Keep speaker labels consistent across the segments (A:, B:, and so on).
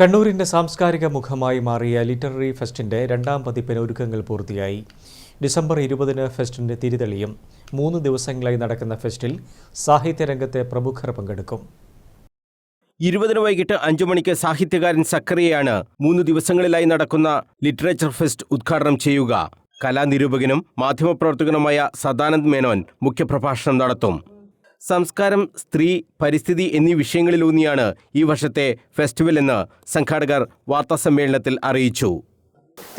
A: കണ്ണൂരിന്റെ സാംസ്കാരിക മുഖമായി മാറിയ ലിറ്റററി ഫെസ്റ്റിന്റെ രണ്ടാം പതിപ്പിന് ഒരുക്കങ്ങൾ പൂർത്തിയായി. ഡിസംബർ ഇരുപതിന് ഫെസ്റ്റിന്റെ തിരിതെളിയും മൂന്ന് ദിവസങ്ങളായി നടക്കുന്ന ഫെസ്റ്റിൽ സാഹിത്യരംഗത്തെ പ്രമുഖർ പങ്കെടുക്കും.
B: ഇരുപതിന് വൈകിട്ട് അഞ്ചു മണിക്ക് സാഹിത്യകാരൻ സക്കറിയയാണ് മൂന്ന് ദിവസങ്ങളിലായി നടക്കുന്ന ലിറ്ററേച്ചർ ഫെസ്റ്റ് ഉദ്ഘാടനം ചെയ്യുക. കലാനിരൂപകനും മാധ്യമപ്രവർത്തകനുമായ സദാനന്ദ് മേനോൻ മുഖ്യപ്രഭാഷണം നടത്തും. സംസ്കാരം സ്ത്രീ പരിസ്ഥിതി എന്നീ വിഷയങ്ങളിലൂന്നിയാണ് ഈ വർഷത്തെ ഫെസ്റ്റിവൽ എന്ന് സംഘാടകർ വാർത്താസമ്മേളനത്തിൽ അറിയിച്ചു.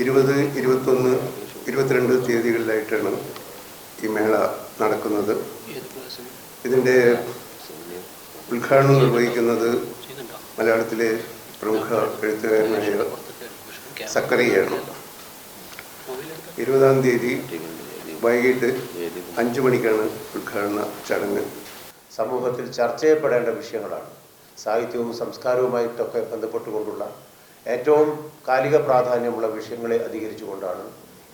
C: ഇരുപത് ഇരുപത്തൊന്ന് ഇരുപത്തിരണ്ട് തീയതികളിലായിട്ടാണ് ഈ മേള നടക്കുന്നത്. ഇതിന്റെ ഉദ്ഘാടനം നിർവഹിക്കുന്നത് മലയാളത്തിലെ പ്രമുഖ എഴുത്തുകാരനായ സക്കറിയാണ്. ഇരുപതാം തീയതി വൈകിട്ട് അഞ്ച് മണിക്കാണ് ഉദ്ഘാടന ചടങ്ങ്.
D: സമൂഹത്തിൽ ചർച്ച ചെയ്യപ്പെടേണ്ട വിഷയങ്ങളാണ്. സാഹിത്യവും സംസ്കാരവുമായിട്ടൊക്കെ ബന്ധപ്പെട്ടുകൊണ്ടുള്ള ഏറ്റവും കാലിക പ്രാധാന്യമുള്ള വിഷയങ്ങളെ അധികരിച്ചുകൊണ്ടാണ്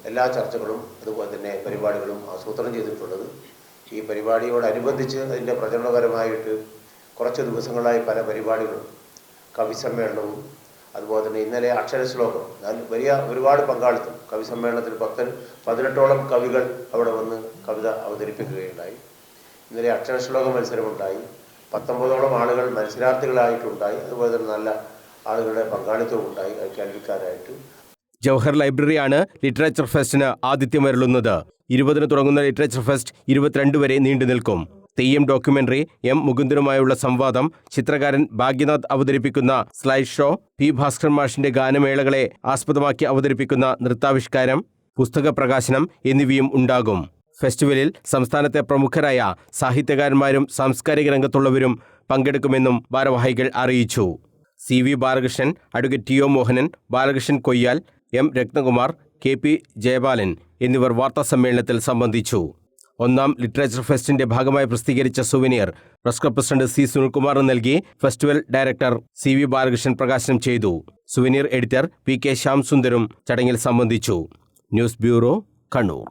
D: എല്ലാ ചർച്ചകളും അതുപോലെ തന്നെ പരിപാടികളും ആസൂത്രണം ചെയ്തിട്ടുള്ളത്. ഈ പരിപാടിയോടനുബന്ധിച്ച് അതിന്റെ പ്രചരണപരമായിട്ട് കുറച്ച് ദിവസങ്ങളായി പല പരിപാടികളും കവി സമ്മേളനവും അതുപോലെ തന്നെ ഇന്നലെ അക്ഷരശ്ലോകം വലിയ ഒരുപാട് പങ്കാളിത്തം. കവി സമ്മേളനത്തിൽ പത്ത് പതിനെട്ടോളം കവികൾ അവിടെ വന്ന് കവിത അവതരിപ്പിക്കുകയുണ്ടായി. ഇന്നലെ അക്ഷരശ്ലോക മത്സരമുണ്ടായി. പത്തൊമ്പതോളം ആളുകൾ മത്സരാർത്ഥികളായിട്ടുണ്ടായി. അതുപോലെ തന്നെ നല്ല ആളുകളുടെ പങ്കാളിത്തവും ഉണ്ടായി കേൾവിക്കാരായിട്ട്
B: ജവഹർ ലൈബ്രറിയാണ് ലിറ്ററേച്ചർ ഫെസ്റ്റിന് ആതിഥ്യമരുളുന്നത് ഇരുപതിന് തുടങ്ങുന്ന ലിറ്ററേച്ചർ ഫെസ്റ്റ് ഇരുപത്തിരണ്ട് വരെ നീണ്ടു നിൽക്കും. തെയ്യം ഡോക്യുമെന്ററി എം മുകുന്ദനുമായുള്ള സംവാദം ചിത്രകാരൻ ഭാഗ്യനാഥ് അവതരിപ്പിക്കുന്ന സ്ലൈഡ് ഷോ പി ഭാസ്കർ മാഷിന്റെ ഗാനമേളകളെ ആസ്പദമാക്കി അവതരിപ്പിക്കുന്ന നൃത്താവിഷ്കാരം പുസ്തക പ്രകാശനം എന്നിവയും ഉണ്ടാകും. ഫെസ്റ്റിവലിൽ സംസ്ഥാനത്തെ പ്രമുഖരായ സാഹിത്യകാരന്മാരും സാംസ്കാരിക രംഗത്തുള്ളവരും പങ്കെടുക്കുമെന്നും ഭാരവാഹികൾ അറിയിച്ചു. C V Balakrishnan advocate T O Mohanan Balakrishnan Koyyal M Rathnakumar K P Jayabalan എന്നിവർ വാർത്താ സമ്മേളനത്തിൽ സംബന്ധിച്ചു. ഒന്നാം ലിറ്ററേച്ചർ ഫെസ്റ്റിന്റെ ഭാഗമായി പ്രസിദ്ധീകരിച്ച souvenir press club president C Sunilkumar നൽകി festival director C V Balakrishnan പ്രകാശനം ചെയ്തു. സുവനീർ എഡിറ്റർ പി കെ ശ്യാംസുന്ദരും ചടങ്ങിൽ സംബന്ധിച്ചു. News bureau Kannur.